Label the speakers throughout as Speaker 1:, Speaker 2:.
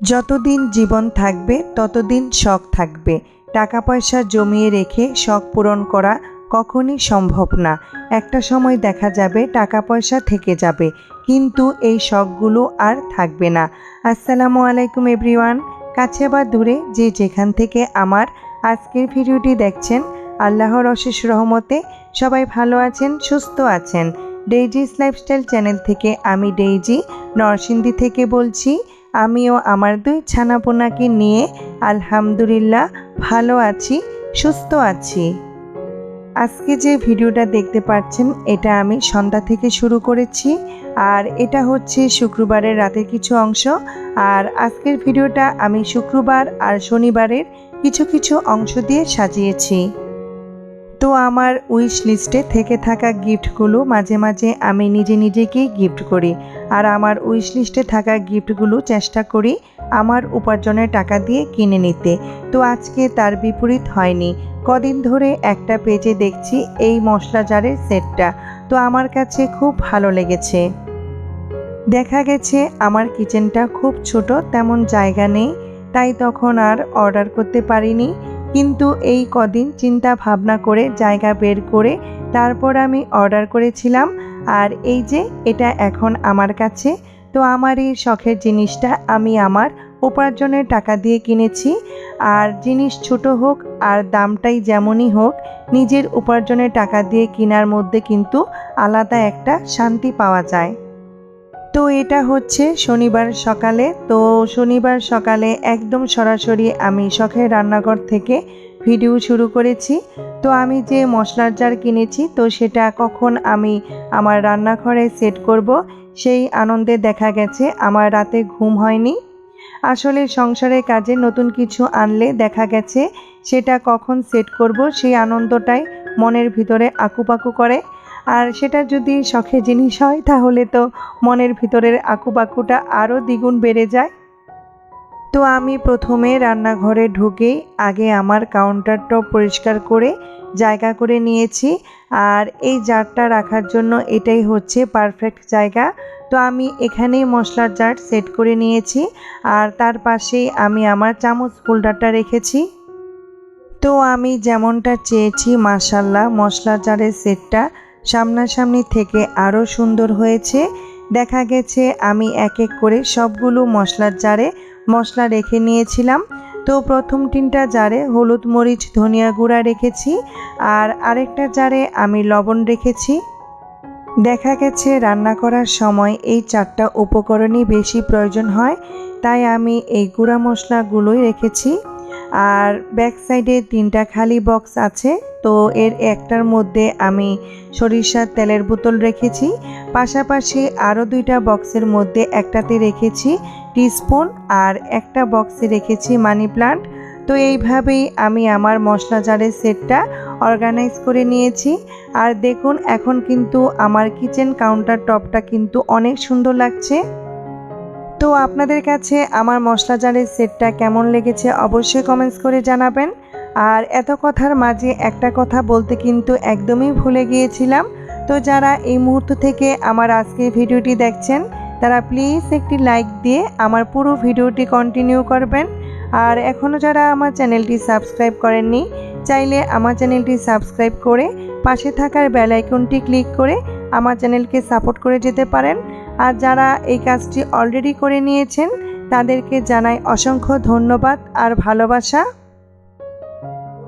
Speaker 1: যতদিন জীবন থাকবে, ততদিন শখ থাকবে। টাকা পয়সা জমিয়ে রেখে শখ পূরণ করা কখনই সম্ভব না। একটা সময় দেখা যাবে টাকা পয়সা থেকে যাবে, কিন্তু এই শখগুলো আর থাকবে না। আসসালামু আলাইকুম এভরিওয়ান। কাছে বা দূরে যে যেখান থেকে আমার আজকের ভিডিওটি দেখছেন, আল্লাহর অশেষ রহমতে সবাই ভালো আছেন, সুস্থ আছেন। ডেইজিস লাইফস্টাইল চ্যানেল থেকে আমি ডেইজি নরসিংদী থেকে বলছি আমিও আমার দুই ছানাপোনাকে নিয়ে আলহামদুলিল্লাহ ভালো আছি, সুস্থ আছি। আজকে যে ভিডিওটা দেখতে পাচ্ছেন, এটা আমি সন্ধ্যা থেকে শুরু করেছি। আর এটা হচ্ছে শুক্রবারের রাতের কিছু অংশ। আর আজকের ভিডিওটা আমি শুক্রবার আর শনিবারের কিছু কিছু অংশ দিয়ে সাজিয়েছি। তো আমার উইশ লিস্টে থেকে থাকা গিফটগুলো মাঝে মাঝে আমি নিজে নিজেকেই গিফট করি। আর আমার উইশ লিস্টে থাকা গিফটগুলো চেষ্টা করি আমার উপার্জনের টাকা দিয়ে কিনে নিতে। তো আজকে তার বিপরীত হয়নি। কদিন ধরে একটা পেজে দেখছি এই মশলা জারের সেটটা। তো আমার কাছে খুব ভালো লেগেছে। দেখা গেছে আমার কিচেনটা খুব ছোট, তেমন জায়গা নেই, তাই তখন আর অর্ডার করতে পারিনি। কিন্তু এই কদিন চিন্তা ভাবনা করে জায়গা বের করে তারপর আমি অর্ডার করেছিলাম। আর এই যে, এটা এখন আমার কাছে। তো আমার এই শখের জিনিসটা আমি আমার উপার্জনের টাকা দিয়ে কিনেছি। আর জিনিস ছোট হোক আর দামটাই যেমনই হোক, নিজের উপার্জনের টাকা দিয়ে কেনার মধ্যে কিন্তু আলাদা একটা শান্তি পাওয়া যায়। তো এটা হচ্ছে শনিবার সকালে। তো শনিবার সকালে একদম সরাসরি আমি শখের রান্নাঘর থেকে ভিডিও শুরু করেছি। তো আমি যে মশলার জার কিনেছি, তো সেটা কখন আমি আমার রান্নাঘরে সেট করব, সেই আনন্দে দেখা গেছে। আমার রাতে ঘুম হয়নি। আসলে সংসারের কাজে নতুন কিছু আনলে দেখা গেছে, সেটা কখন সেট করব, সেই আনন্দটাই মনের ভিতরে আকুপাকু করে। আর সেটা যদি শখের জিনিস হয়, তাহলে তো মনের ভিতরের আকুপাকুটা আরও দ্বিগুণ বেড়ে যায়। তো আমি প্রথমে রান্নাঘরে ঢুকেই আগে আমার কাউন্টার টপ পরিষ্কার করে, জায়গা করে নিয়েছি। আর এই জারটা রাখার জন্য এটাই হচ্ছে পারফেক্ট জায়গা। তো আমি এখানেই মশলার জার সেট করে নিয়েছি আর তার পাশেই আমি আমার চামচ হোল্ডারটা রেখেছি। তো আমি যেমনটা চেয়েছি মাসাল্লাহ মশলা জারের সেটটা সামনাসামনি থেকে আরও সুন্দর হয়েছে। দেখা গেছে আমি এক এক করে সবগুলো মশলার জারে মশলা রেখে নিয়েছিলাম। তো প্রথম তিনটা জারে হলুদ মরিচ, ধনিয়া গুঁড়া রেখেছি আর আরেকটা জারে আমি লবণ রেখেছি। দেখা গেছে রান্না করার সময় এই চারটা উপকরণই বেশি প্রয়োজন হয়, তাই আমি এই গুঁড়া মশলাগুলোই রেখেছি। আর ব্যাক সাইডে তিনটা খালি বক্স আছে। তো এর একটার মধ্যে আমি সরিষার তেলের বোতল রেখেছি। পাশাপাশি আরও দুইটা বক্সের মধ্যে একটাতে রেখেছি টিস্পুন আর একটা বক্সে রেখেছি মানি প্লান্ট তো এইভাবেই আমি আমার মশলা জারের সেটটা অর্গানাইজ করে নিয়েছি। আর দেখুন, এখন কিন্তু আমার কিচেন কাউন্টার টপটা কিন্তু অনেক সুন্দর লাগছে। তো আপনাদের কাছে আমার মশলা জারের সেটটা কেমন লেগেছে অবশ্যই কমেন্টস করে জানাবেন। আর এত কথার মাঝে একটা কথা বলতে কিন্তু একদমই ভুলে গিয়েছিলাম। তো যারা এই মুহূর্ত থেকে আমার আজকের ভিডিওটি দেখছেন, তারা প্লিজ একটি লাইক দিয়ে আমার পুরো ভিডিওটি কন্টিনিউ করবেন। আর এখনও যারা আমার চ্যানেলটি সাবস্ক্রাইব করেননি, চাইলে আমার চ্যানেলটি সাবস্ক্রাইব করে পাশে থাকার বেল আইকনটি ক্লিক করে আমার চ্যানেলকে সাপোর্ট করে যেতে পারেন। আর যারা এই কাজটি অলরেডি করে নিয়েছেন, তাদেরকে জানাই অসংখ্য ধন্যবাদ আর ভালোবাসা।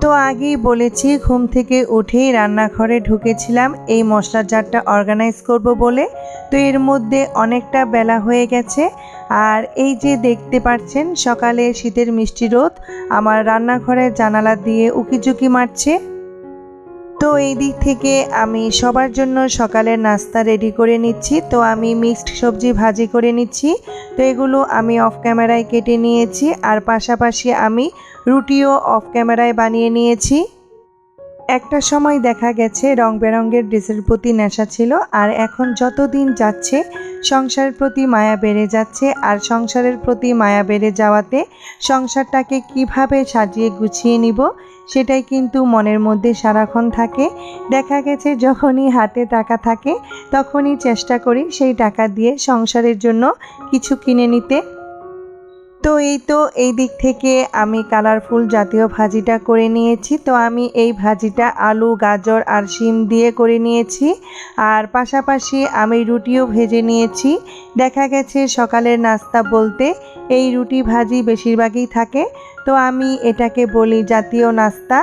Speaker 1: তো আগেই বলেছি, ঘুম থেকে উঠেই রান্নাঘরে ঢুকেছিলাম, এই মশলার জারটা অর্গানাইজ করব বলে। তো এর মধ্যে অনেকটা বেলা হয়ে গেছে, আর এই যে দেখতে পাচ্ছেন, সকালে শীতের মিষ্টি রোদ, আমার রান্নাঘরের জানালা দিয়ে উকিঝুঁকি মারছে। তো এই দিক থেকে আমি সবার জন্য সকালের নাস্তা রেডি করে নিচ্ছি। তো আমি মিক্সড সবজি ভাজি করে নিচ্ছি। তো এগুলো আমি অফ ক্যামেরায় কেটে নিয়েছি। আর পাশাপাশি আমি রুটিও অফ ক্যামেরায় বানিয়ে নিয়েছি। একটা সময় দেখা গেছে রং বেরঙের ড্রেসের প্রতি নেশা ছিল আর এখন যত দিন যাচ্ছে, সংসারের প্রতি মায়া বেড়ে যাচ্ছে আর সংসারের প্রতি মায়া বেড়ে যাওয়াতে সংসারটাকে কীভাবে সাজিয়ে গুছিয়ে নিব, সেটাই কিন্তু মনের মধ্যে সারাক্ষণ থাকে। দেখা গেছে যখনই হাতে টাকা থাকে, তখনই চেষ্টা করি সেই টাকা দিয়ে সংসারের জন্য কিছু কিনে নিতে। তো এই তো এই দিক থেকে আমি কালারফুল জাতীয় ভাজিটা করে নিয়েছি। তো আমি এই ভাজিটা আলু, গাজর আর শিম দিয়ে করে নিয়েছি। আর পাশাপাশি আমি রুটিও ভেজে নিয়েছি। দেখা গেছে সকালের নাস্তা বলতে এই রুটি ভাজি বেশিরভাগই থাকে। তো আমি এটাকে বলি জাতীয় নাস্তা।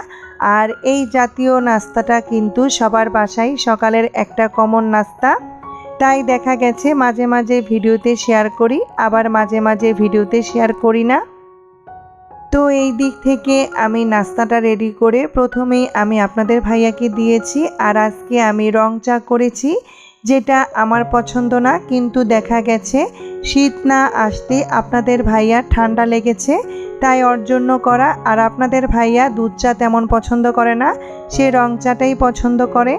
Speaker 1: আর এই জাতীয় নাস্তাটা কিন্তু সবার বাসায় সকালের একটা কমন নাস্তা। তাই দেখা গেছে মাঝে মাঝে ভিডিওতে শেয়ার করি, আবার মাঝে মাঝে ভিডিওতে শেয়ার করি না। তো এই দিক থেকে আমি নাস্তাটা রেডি করে প্রথমেই আমি আপনাদের ভাইয়াকে দিয়েছি, আর আজকে আমি রং চা করেছি, যেটা আমার পছন্দ না, কিন্তু দেখা গেছে শীত না আসতে আপনাদের ভাইয়া ঠান্ডা লেগেছে, তাই ওর জন্য করা, আর আপনাদের ভাইয়া দুধ চা তেমন পছন্দ করে না, সে রং চাটাই পছন্দ করে।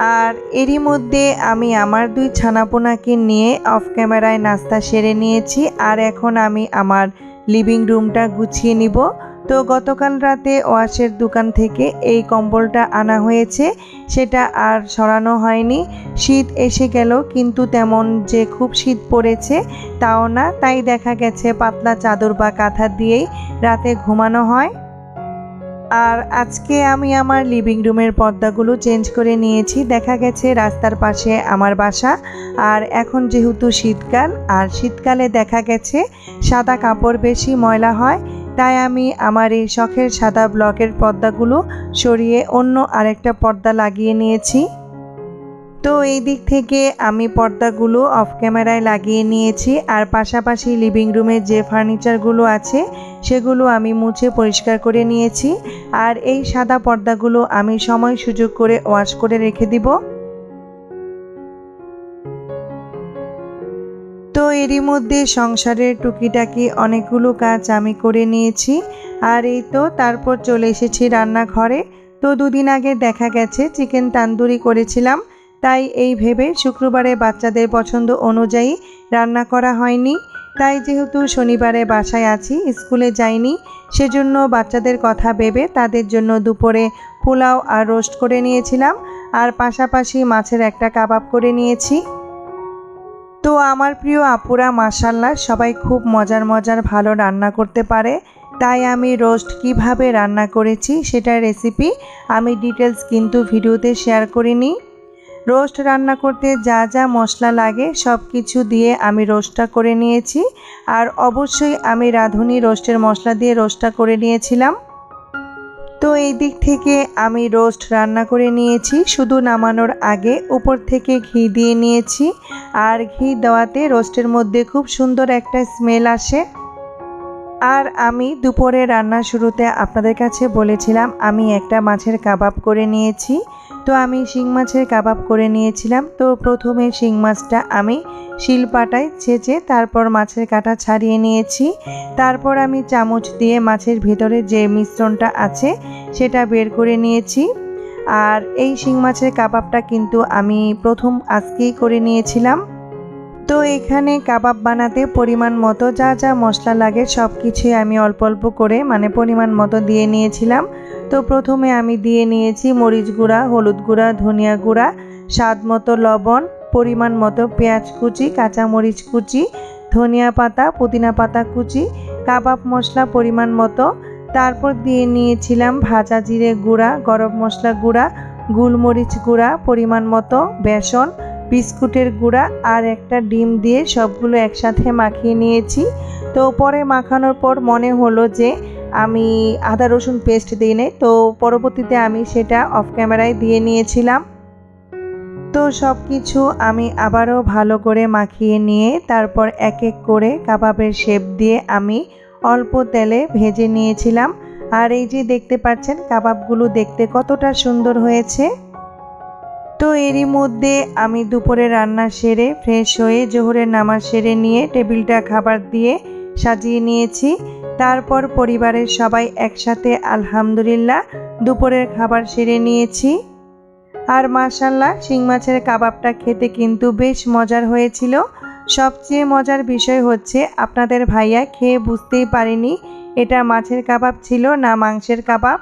Speaker 1: আর এরই মধ্যে আমি আমার দুই ছানাপোনাকে নিয়ে অফ ক্যামেরায় নাস্তা সেরে নিয়েছি আর এখন আমি আমার লিভিং রুমটা গুছিয়ে নিব। তো গতকাল রাতে ওয়াশের দোকান থেকে এই কম্বলটা আনা হয়েছে, সেটা আর সরানো হয়নি। শীত এসে গেল, কিন্তু তেমন যে খুব শীত পড়েছে তাও না, তাই দেখা গেছে পাতলা চাদর বা কাঁথা দিয়েই রাতে ঘুমানো হয়। আর আজকে আমি আমার লিভিং রুমের পর্দাগুলো চেঞ্জ করে নিয়েছি। দেখা গেছে রাস্তার পাশে আমার বাসা। আর এখন যেহেতু শীতকাল, আর শীতকালে দেখা গেছে সাদা কাপড় বেশি ময়লা হয়, তাই আমি আমার এই শখের সাদা ব্লকের পর্দাগুলো সরিয়ে অন্য আরেকটা পর্দা লাগিয়ে নিয়েছি। তো এই দিক থেকে আমি পর্দাগুলো অফ ক্যামেরায় লাগিয়ে নিয়েছি। আর পাশাপাশি লিভিং রুমের যে ফার্নিচারগুলো আছে, সেগুলো আমি মুছে পরিষ্কার করে নিয়েছি। আর এই সাদা পর্দাগুলো আমি সময় সুযোগ করে ওয়াশ করে রেখে দিব। তো এরই মধ্যে সংসারের টুকিটাকি অনেকগুলো কাজ আমি করে নিয়েছি। আর এই তো তারপর চলে এসেছি রান্নাঘরে। তো দুদিন আগে দেখা গেছে চিকেন তান্দুরি করেছিলাম। তাই এই ভেবে শুক্রবারে বাচ্চাদের পছন্দ অনুযায়ী রান্না করা হয়নি। তাই যেহেতু শনিবারে বাসায় আছি, স্কুলে যাইনি, সেজন্য বাচ্চাদের কথা ভেবে তাদের জন্য দুপুরে পোলাও আর রোস্ট করে নিয়েছিলাম আর পাশাপাশি মাছের একটা কাবাব করে নিয়েছি। তো আমার প্রিয় আপুরা মাসাল্লাহ সবাই খুব মজার মজার ভালো রান্না করতে পারে। তাই আমি রোস্ট কীভাবে রান্না করেছি সেটার রেসিপি আমি ডিটেলস কিন্তু ভিডিওতে শেয়ার করিনি। রোস্ট রান্না করতে যা যা মশলা লাগে সব কিছু দিয়ে আমি রোস্টটা করে নিয়েছি। আর অবশ্যই আমি রাঁধুনি রোস্টের মশলা দিয়ে রোস্টটা করে নিয়েছিলাম। তো এই দিক থেকে আমি রোস্ট রান্না করে নিয়েছি। শুধু নামানোর আগে উপর থেকে ঘি দিয়ে নিয়েছি। আর ঘি দেওয়াতে রোস্টের মধ্যে খুব সুন্দর একটা স্মেল আসে। আর আমি দুপুরে রান্না শুরুতে আপনাদের কাছে বলেছিলাম, আমি একটা মাছের কাবাব করে নিয়েছি। তো আমি শিং মাছের কাবাব করে নিয়েছিলাম। তো প্রথমে শিং মাছটা আমি শিলপাটায় ছেঁচে তারপর মাছের কাটা ছাড়িয়ে নিয়েছি। তারপর আমি চামচ দিয়ে মাছের ভিতরে যে মিশ্রণটা আছে, সেটা বের করে নিয়েছি। আর এই শিং মাছের কাবাবটা কিন্তু আমি প্রথম আজকেই করে নিয়েছিলাম। তো এখানে কাবাব বানাতে পরিমাণ মতো যা যা মশলা লাগে সব কিছুই আমি অল্প অল্প করে মানে পরিমাণ মতো দিয়ে নিয়েছিলাম। তো প্রথমে আমি দিয়ে নিয়েছি মরিচ গুঁড়া, হলুদ গুঁড়া, ধনিয়া গুঁড়া, স্বাদ মতো লবণ, পরিমাণ মতো পেঁয়াজ কুচি, কাঁচামরিচ কুচি, ধনিয়া পাতা, পুদিনা পাতা কুচি, কাবাব মশলা পরিমাণ মতো। তারপর দিয়ে নিয়েছিলাম ভাজা জিরে গুঁড়া, গরম মশলা গুঁড়া, গুলমরিচ গুঁড়া, পরিমাণ মতো বেসন বিস্কুটের গুঁড়া আর একটা ডিম দিয়ে সবগুলো একসাথে মাখিয়ে নিয়েছি। তো পরে মাখানোর পর মনে হলো যে আমি আদা রসুন পেস্ট দিই নাই, তো পরবর্তীতে আমি সেটা অফ ক্যামেরায় দিয়ে নিয়েছিলাম। তো সব কিছু আমি আবারও ভালো করে মাখিয়ে নিয়ে তারপর এক এক করে কাবাবের শেপ দিয়ে আমি অল্প তেলে ভেজে নিয়েছিলাম। আর এই যে দেখতে পাচ্ছেন, কাবাবগুলো দেখতে কতটা সুন্দর হয়েছে। তো এরই মধ্যে আমি দুপুরে রান্না সেরে ফ্রেশ হয়ে জোহরের নামাজ সেরে নিয়ে টেবিলটা খাবার দিয়ে সাজিয়ে নিয়েছি। তারপর পরিবারের সবাই একসাথে আলহামদুলিল্লাহ দুপুরের খাবার সেরে নিয়েছি। আর মাশাল্লাহ শিং মাছের কাবাবটা খেতে কিন্তু বেশ মজার হয়েছিল। সবচেয়ে মজার বিষয় হচ্ছে, আপনাদের ভাইয়া খেয়ে বুঝতেই পারেনি এটা মাছের কাবাব ছিল না মাংসের কাবাব।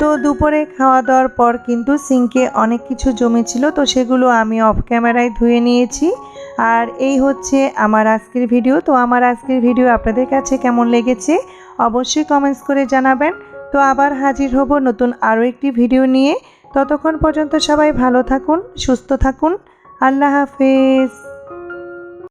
Speaker 1: তো দুপুরে খাওয়া দাওয়ার পর কিন্তু সিঙ্কে অনেক কিছু জমেছিল, তো সেগুলো আমি অফ ক্যামেরায় ধুয়ে নিয়েছি। আর এই হচ্ছে আমার আজকের ভিডিও তো আমার আজকের ভিডিও আপনাদের কাছে কেমন লেগেছে অবশ্যই কমেন্টস করে জানাবেন। তো আবার হাজির হব নতুন আরও একটি ভিডিও নিয়ে। ততক্ষণ পর্যন্ত সবাই ভালো থাকুন, সুস্থ থাকুন। আল্লাহ হাফেজ।